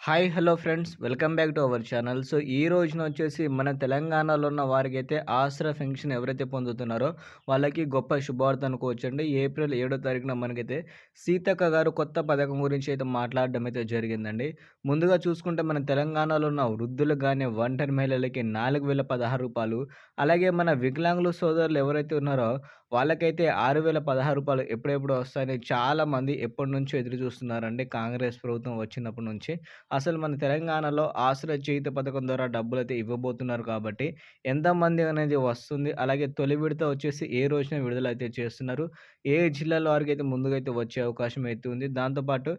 Hi hello friends. Welcome back to our channel. So ఈ రోజున వచ్చేసి మన తెలంగాణలో ఉన్న వారికైతే ఆసరా ఫెన్షన్ ఎవరైతే పొందుతున్నారో వాళ్ళకి గొప్ప శుభవార్త అనుకోవచ్చండి ఏప్రిల్ ఏడో తారీఖున మనకైతే సీతక్క గారు కొత్త పథకం గురించి అయితే మాట్లాడడం అయితే జరిగిందండి. ముందుగా చూసుకుంటే మన తెలంగాణలో ఉన్న వృద్ధులకు కానీ ఒంటరి మహిళలకి నాలుగు వేల పదహారు రూపాయలు అలాగే మన వికలాంగులు సోదరులు ఎవరైతే ఉన్నారో వాళ్ళకైతే ఆరు వేల పదహారు రూపాయలు ఎప్పుడెప్పుడు వస్తాయని చాలామంది ఎప్పటి నుంచో ఎదురు చూస్తున్నారండి కాంగ్రెస్ ప్రభుత్వం వచ్చినప్పటి నుంచి. అసలు మన తెలంగాణలో ఆశ్రయ చేయుత పథకం ద్వారా డబ్బులు అయితే ఇవ్వబోతున్నారు కాబట్టి ఎంతమంది అనేది వస్తుంది అలాగే తొలి విడత వచ్చేసి ఏ రోజున విడుదల అయితే చేస్తున్నారు ఏ జిల్లాలో వారికి అయితే ముందుగా అయితే వచ్చే అవకాశం అయితే ఉంది. దాంతోపాటు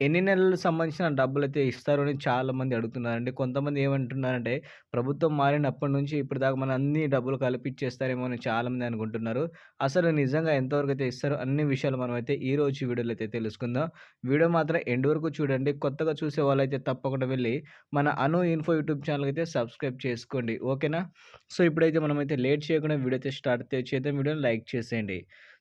ఎన్ని నెలలకు సంబంధించిన డబ్బులు అయితే ఇస్తారు అని చాలామంది అడుగుతున్నారండి. కొంతమంది ఏమంటున్నారంటే, ప్రభుత్వం మారినప్పటి నుంచి ఇప్పటిదాకా మన అన్ని డబ్బులు కలిపి ఇచ్చేస్తారేమో అని చాలామంది అనుకుంటున్నారు. అసలు నిజంగా ఎంతవరకు అయితే ఇస్తారో అన్ని విషయాలు మనమైతే రోజు వీడియోలో అయితే తెలుసుకుందాం. వీడియో మాత్రం ఎండ్ వరకు చూడండి. కొత్తగా చూసే వాళ్ళైతే తప్పకుండా వెళ్ళి మన అను ఇన్ఫో యూట్యూబ్ ఛానల్ అయితే సబ్స్క్రైబ్ చేసుకోండి. ఓకేనా? సో ఇప్పుడైతే మనమైతే లేట్ చేయకుండా వీడియో అయితే స్టార్ట్ చేద్దాం. వీడియోని లైక్ చేసేయండి.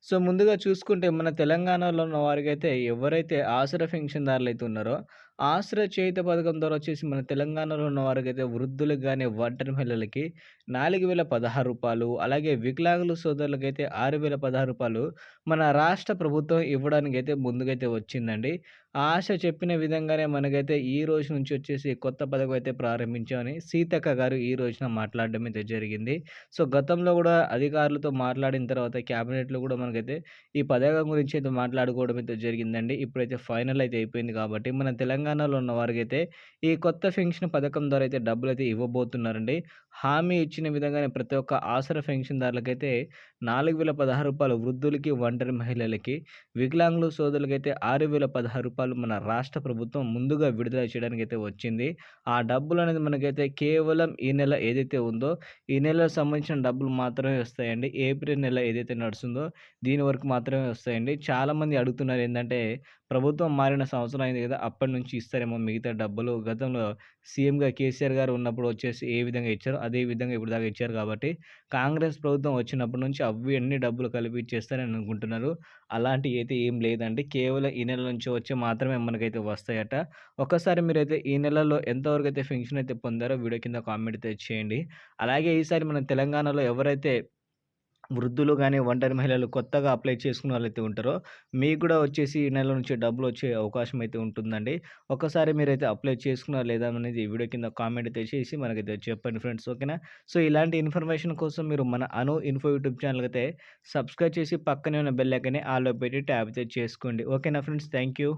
సో ముందుగా చూసుకుంటే మన తెలంగాణలో ఉన్న వారికైతే ఎవరైతే ఆసరా పెన్షన్దారులు అయితే ఉన్నారో ఆశ్రయ చేయుత పథకం ద్వారా వచ్చేసి మన తెలంగాణలో ఉన్న వారికైతే వృద్ధులకు కానీ ఒంటరి మహిళలకి నాలుగు వేల పదహారు రూపాయలు అలాగే వికలాంగుల సోదరులకైతే ఆరు వేల పదహారు రూపాయలు మన రాష్ట్ర ప్రభుత్వం ఇవ్వడానికి అయితే ముందుకైతే వచ్చిందండి. ఆశ చెప్పిన విధంగానే మనకైతే ఈ రోజు నుంచి వచ్చేసి కొత్త పథకం అయితే ప్రారంభించామని సీతక్క గారు ఈ రోజున మాట్లాడడం అయితే జరిగింది. సో గతంలో కూడా అధికారులతో మాట్లాడిన తర్వాత క్యాబినెట్లో కూడా మనకైతే ఈ పథకం గురించి అయితే మాట్లాడుకోవడం అయితే జరిగిందండి. ఇప్పుడైతే ఫైనల్ అయితే అయిపోయింది కాబట్టి మన తెలంగాణ తెలంగాణలో ఉన్న వారికైతే ఈ కొత్త పెన్షన్ పథకం ద్వారా అయితే డబ్బులు అయితే ఇవ్వబోతున్నారండి. హామీ ఇచ్చిన విధంగానే ప్రతి ఒక్క ఆసర పెన్షన్దారులకైతే నాలుగు వేల పదహారు రూపాయలు వృద్ధులకి ఒంటరి మహిళలకి వికలాంగులు సోదరులకైతే ఆరు వేల పదహారు రూపాయలు మన రాష్ట్ర ప్రభుత్వం ముందుగా విడుదల చేయడానికి అయితే వచ్చింది. ఆ డబ్బులు అనేది మనకైతే కేవలం ఈ నెల ఏదైతే ఉందో ఈ నెలకు సంబంధించిన డబ్బులు మాత్రమే వస్తాయండి. ఏప్రిల్ నెల ఏదైతే నడుస్తుందో దీని వరకు మాత్రమే వస్తాయండి. చాలామంది అడుగుతున్నారు ఏంటంటే ప్రభుత్వం మారిన సంవత్సరం అయింది కదా అప్పటి నుంచి ఇస్తారేమో మిగతా డబ్బులు. గతంలో సీఎంగా కేసీఆర్ గారు ఉన్నప్పుడు వచ్చేసి ఏ విధంగా ఇచ్చారో అదే విధంగా ఇప్పుడు దాకా ఇచ్చారు కాబట్టి కాంగ్రెస్ ప్రభుత్వం వచ్చినప్పటి నుంచి అవి అన్ని డబ్బులు కలిపి ఇచ్చేస్తారని అనుకుంటున్నారు. అలాంటి అయితే ఏం లేదండి. కేవలం ఈ నెల నుంచి వచ్చి మాత్రమే మనకైతే వస్తాయట. ఒకసారి మీరైతే ఈ నెలలో ఎంతవరకు అయితే ఫెన్షన్ అయితే పొందారో వీడియో కింద కామెంట్ అయితే చేయండి. అలాగే ఈసారి మన తెలంగాణలో ఎవరైతే వృద్ధులు కానీ ఒంటరి మహిళలు కొత్తగా అప్లై చేసుకున్న వాళ్ళైతే ఉంటారో మీకు కూడా వచ్చేసి ఈ నెల నుంచి డబ్బులు వచ్చే అవకాశం అయితే ఉంటుందండి. ఒకసారి మీరైతే అప్లై చేసుకున్నారు లేదా అనేది వీడియో కింద కామెంట్ అయితే చేసి మనకైతే చెప్పండి ఫ్రెండ్స్ ఓకేనా? సో ఇలాంటి ఇన్ఫర్మేషన్ కోసం మీరు మన అను ఇన్ఫో యూట్యూబ్ ఛానల్ అయితే సబ్స్క్రైబ్ చేసి పక్కనే ఉన్న బెల్ ఐకనే ఆలో పెట్టి ట్యాబ్ అయితే చేసుకోండి. ఓకేనా ఫ్రెండ్స్? Thank you.